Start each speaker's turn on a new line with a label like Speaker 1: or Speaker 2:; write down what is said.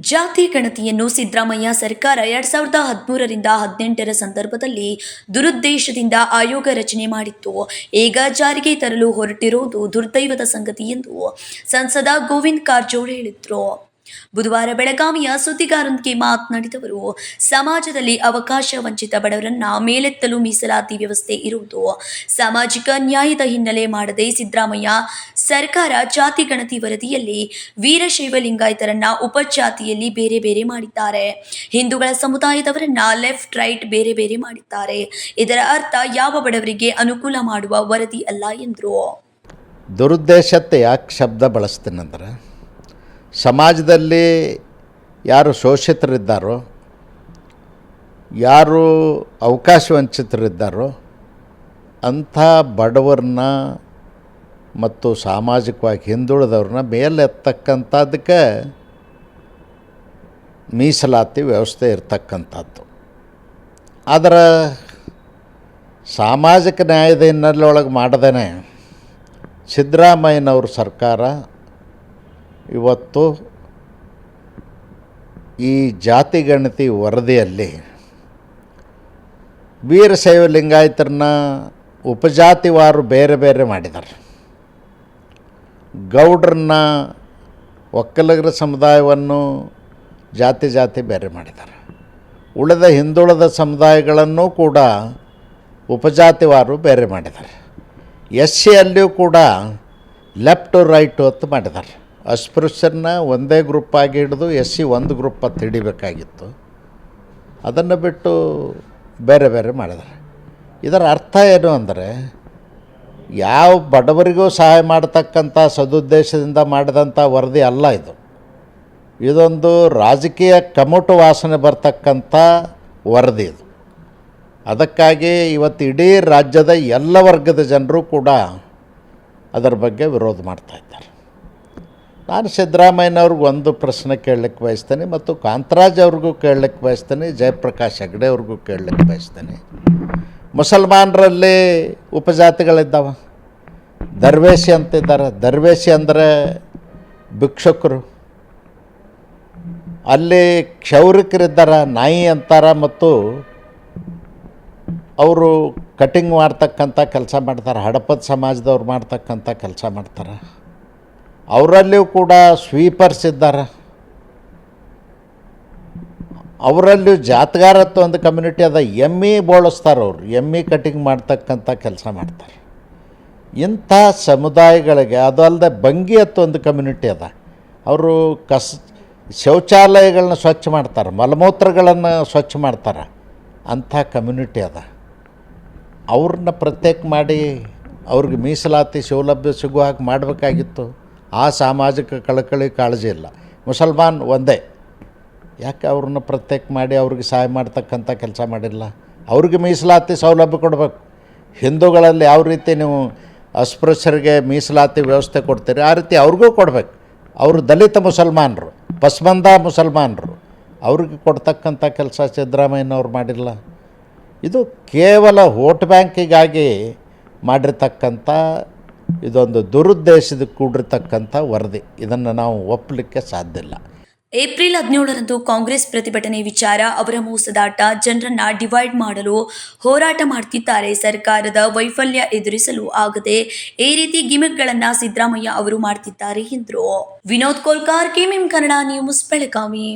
Speaker 1: ಜಾತಿ ಗಣತಿಯನ್ನು ಸಿದ್ದರಾಮಯ್ಯ ಸರ್ಕಾರ ಎರಡ್ ಸಾವಿರದ ಹದಿಮೂರರಿಂದ ಹದಿನೆಂಟರ ಸಂದರ್ಭದಲ್ಲಿ ದುರುದ್ದೇಶದಿಂದ ಆಯೋಗ ರಚನೆ ಮಾಡಿತ್ತು. ಈಗ ಜಾರಿಗೆ ತರಲು ಹೊರಟಿರುವುದು ದುರ್ದೈವದ ಸಂಗತಿ ಎಂದು ಸಂಸದ ಗೋವಿಂದ್ ಕಾರಜೋಳ ಹೇಳಿದರು. ಬುಧವಾರ ಬೆಳಗಾವಿಯ ಸುದ್ದಿಗಾರರೊಂದಿಗೆ ಮಾತನಾಡಿದವರು ಸಮಾಜದಲ್ಲಿ ಅವಕಾಶ ವಂಚಿತ ಬಡವರನ್ನ ಮೇಲೆತ್ತಲು ಮೀಸಲಾತಿ ವ್ಯವಸ್ಥೆ ಇರುವುದು ಸಾಮಾಜಿಕ ನ್ಯಾಯದ ಹಿನ್ನೆಲೆ ಮಾಡದೆ ಸಿದ್ದರಾಮಯ್ಯ ಸರ್ಕಾರ ಜಾತಿ ಗಣತಿ ವರದಿಯಲ್ಲಿ ವೀರಶೈವ ಲಿಂಗಾಯತರನ್ನ ಉಪಜಾತಿಯಲ್ಲಿ ಬೇರೆ ಬೇರೆ ಮಾಡಿದ್ದಾರೆ. ಹಿಂದೂಗಳ ಸಮುದಾಯದವರನ್ನ ಲೆಫ್ಟ್, ರೈಟ್ ಬೇರೆ ಬೇರೆ ಮಾಡಿದ್ದಾರೆ. ಇದರ ಅರ್ಥ ಯಾವ ಬಡವರಿಗೆ ಅನುಕೂಲ ಮಾಡುವ ವರದಿ ಅಲ್ಲ ಎಂದರು.
Speaker 2: ದುರುದ್ದೇಶತೆ ಯಾಕೆ ಶಬ್ದ ಬಳಸ್ತೀನಂದ್ರೆ ಸಮಾಜದಲ್ಲಿ ಯಾರು ಶೋಷಿತರಿದ್ದಾರೋ, ಯಾರು ಅವಕಾಶ ವಂಚಿತರಿದ್ದಾರೋ, ಅಂಥ ಬಡವರನ್ನ ಮತ್ತು ಸಾಮಾಜಿಕವಾಗಿ ಹಿಂದುಳಿದವ್ರನ್ನ ಮೇಲೆತ್ತಕ್ಕಂಥದ್ದಕ್ಕೆ ಮೀಸಲಾತಿ ವ್ಯವಸ್ಥೆ ಇರ್ತಕ್ಕಂಥದ್ದು. ಆದರೆ ಸಾಮಾಜಿಕ ನ್ಯಾಯದ ಹಿನ್ನೆಲೆಯೊಳಗೆ ಮಾಡದೇ ಸಿದ್ದರಾಮಯ್ಯನವ್ರ ಸರ್ಕಾರ ಇವತ್ತು ಈ ಜಾತಿ ಗಣತಿ ವರದಿಯಲ್ಲಿ ವೀರಶೈವ ಲಿಂಗಾಯತರನ್ನ ಉಪಜಾತಿವಾರು ಬೇರೆ ಬೇರೆ ಮಾಡಿದ್ದಾರೆ. ಗೌಡ್ರನ್ನ ಒಕ್ಕಲಿಗರ ಸಮುದಾಯವನ್ನು ಜಾತಿ ಜಾತಿ ಬೇರೆ ಮಾಡಿದ್ದಾರೆ. ಉಳಿದ ಹಿಂದುಳಿದ ಸಮುದಾಯಗಳನ್ನು ಕೂಡ ಉಪಜಾತಿವಾರು ಬೇರೆ ಮಾಡಿದ್ದಾರೆ. ಎಸ್ ಸಿಯಲ್ಲಿಯೂ ಕೂಡ ಲೆಫ್ಟು ರೈಟು ಅಂತ ಮಾಡಿದ್ದಾರೆ. ಅಸ್ಪೃಶ್ಯರನ್ನ ಒಂದೇ ಗ್ರೂಪ್ ಆಗಿ ಹಿಡಿದು ಎಸ್ ಸಿ ಒಂದು ಗ್ರೂಪ್ ಅಂತ ಹಿಡಿಬೇಕಾಗಿತ್ತು. ಅದನ್ನು ಬಿಟ್ಟು ಬೇರೆ ಬೇರೆ ಮಾಡಿದ್ದಾರೆ. ಇದರ ಅರ್ಥ ಏನು ಅಂದರೆ, ಯಾವ ಬಡವರಿಗೂ ಸಹಾಯ ಮಾಡತಕ್ಕಂಥ ಸದುದ್ದೇಶದಿಂದ ಮಾಡಿದಂಥ ವರದಿ ಅಲ್ಲ ಇದು. ಇದೊಂದು ರಾಜಕೀಯ ಕಮಟು ವಾಸನೆ ಬರ್ತಕ್ಕಂಥ ವರದಿ ಇದು. ಅದಕ್ಕಾಗಿ ಇವತ್ತು ಇಡೀ ರಾಜ್ಯದ ಎಲ್ಲ ವರ್ಗದ ಜನರು ಕೂಡ ಅದರ ಬಗ್ಗೆ ವಿರೋಧ ಮಾಡ್ತಾ ಇದ್ದಾರೆ. ನಾನು ಸಿದ್ದರಾಮಯ್ಯನವ್ರಿಗೆ ಒಂದು ಪ್ರಶ್ನೆ ಕೇಳಲಿಕ್ಕೆ ಬಯಸ್ತೇನೆ ಮತ್ತು ಕಾಂತರಾಜ್ ಅವ್ರಿಗೂ ಕೇಳಲಿಕ್ಕೆ ಬಯಸ್ತೇನೆ, ಜಯಪ್ರಕಾಶ್ ಹೆಗ್ಡೆ ಅವ್ರಿಗೂ ಕೇಳಲಿಕ್ಕೆ ಬಯಸ್ತೇನೆ. ಮುಸಲ್ಮಾನರಲ್ಲಿ ಉಪಜಾತಿಗಳಿದ್ದಾವ? ದರ್ವೇಶಿ ಅಂತಿದ್ದಾರೆ. ದರ್ವೇಶಿ ಅಂದರೆ ಭಿಕ್ಷುಕರು. ಅಲ್ಲಿ ಕ್ಷೌರಿಕರಿದ್ದಾರೆ, ನಾಯಿ ಅಂತಾರ ಮತ್ತು ಅವರು ಕಟಿಂಗ್ ಮಾಡ್ತಕ್ಕಂಥ ಕೆಲಸ ಮಾಡ್ತಾರೆ, ಹಡಪದ ಸಮಾಜದವ್ರು ಮಾಡ್ತಕ್ಕಂಥ ಕೆಲಸ ಮಾಡ್ತಾರೆ. ಅವರಲ್ಲಿಯೂ ಕೂಡ ಸ್ವೀಪರ್ಸ್ ಇದ್ದಾರೆ. ಅವರಲ್ಲೂ ಜಾತಗಾರತ್ವ ಒಂದು ಕಮ್ಯುನಿಟಿ ಅದ. ಎಮ್ಮಿ ಬೋಳಿಸ್ತಾರೆ ಅವರು. ಎಮ್ಮಿ ಕಟಿಂಗ್ ಮಾಡ್ತಕ್ಕಂಥ ಕೆಲಸ ಮಾಡ್ತಾರೆ. ಇಂಥ ಸಮುದಾಯಗಳಿಗೆ ಅದಲ್ಲದೆ ಬಂಗಿ ಅಂತ ಒಂದು ಕಮ್ಯುನಿಟಿ ಅದ. ಅವರು ಕಸ್ ಶೌಚಾಲಯಗಳನ್ನ ಸ್ವಚ್ಛ ಮಾಡ್ತಾರೆ. ಮಲಮೂತ್ರಗಳನ್ನು ಸ್ವಚ್ಛ ಮಾಡ್ತಾರೆ. ಅಂಥ ಕಮ್ಯುನಿಟಿ ಅದ. ಅವ್ರನ್ನ ಪ್ರತ್ಯೇಕ ಮಾಡಿ ಅವ್ರಿಗೆ ಮೀಸಲಾತಿ ಸೌಲಭ್ಯ ಸಿಗುವ ಹಾಗೆ ಮಾಡಬೇಕಾಗಿತ್ತು. ಆ ಸಾಮಾಜಿಕ ಕಳಕಳಿ ಕಾಳಜಿ ಇಲ್ಲ. ಮುಸಲ್ಮಾನ್ ಒಂದೇ. ಯಾಕೆ ಅವ್ರನ್ನ ಪ್ರತ್ಯೇಕ ಮಾಡಿ ಅವ್ರಿಗೆ ಸಹಾಯ ಮಾಡ್ತಕ್ಕಂಥ ಕೆಲಸ ಮಾಡಿಲ್ಲ? ಅವ್ರಿಗೆ ಮೀಸಲಾತಿ ಸೌಲಭ್ಯ ಕೊಡಬೇಕು. ಹಿಂದೂಗಳಲ್ಲಿ ಯಾವ ರೀತಿ ನೀವು ಅಸ್ಪೃಶ್ಯರಿಗೆ ಮೀಸಲಾತಿ ವ್ಯವಸ್ಥೆ ಕೊಡ್ತೀರಿ, ಆ ರೀತಿ ಅವ್ರಿಗೂ ಕೊಡಬೇಕು. ಅವರು ದಲಿತ ಮುಸಲ್ಮಾನರು ಪಸ್ಮಂದ ಮುಸಲ್ಮಾನರು, ಅವ್ರಿಗೆ ಕೊಡ್ತಕ್ಕಂಥ ಕೆಲಸ ಸಿದ್ದರಾಮಯ್ಯನವ್ರು ಮಾಡಿಲ್ಲ. ಇದು ಕೇವಲ ವೋಟ್ ಬ್ಯಾಂಕಿಗಾಗಿ ಮಾಡಿರ್ತಕ್ಕಂಥ ಇದೊಂದು ದುರುದ್ದೇಶದ ಕೂಡಿರ್ತಕ್ಕಂಥ ವರದಿ. ಇದನ್ನು ನಾವು ಒಪ್ಪಲಿಕ್ಕೆ ಸಾಧ್ಯ ಇಲ್ಲ.
Speaker 1: ಏಪ್ರಿಲ್ ಹದಿನೇಳರಂದು ಕಾಂಗ್ರೆಸ್ ಪ್ರತಿಭಟನೆ ವಿಚಾರ ಅವರ ಮೋಸದಾಟ ಜನರನ್ನ ಡಿವೈಡ್ ಮಾಡಲು ಹೋರಾಟ ಮಾಡ್ತಿದ್ದಾರೆ. ಸರ್ಕಾರದ ವೈಫಲ್ಯ ಎದುರಿಸಲು ಆಗದೆ ಈ ರೀತಿ ಗಿಮಿಕ್ಗಳನ್ನ ಸಿದ್ದರಾಮಯ್ಯ ಅವರು ಮಾಡ್ತಿದ್ದಾರೆ ಎಂದರು. Vinod Kolkar, KMM Kannada news, Belagavi.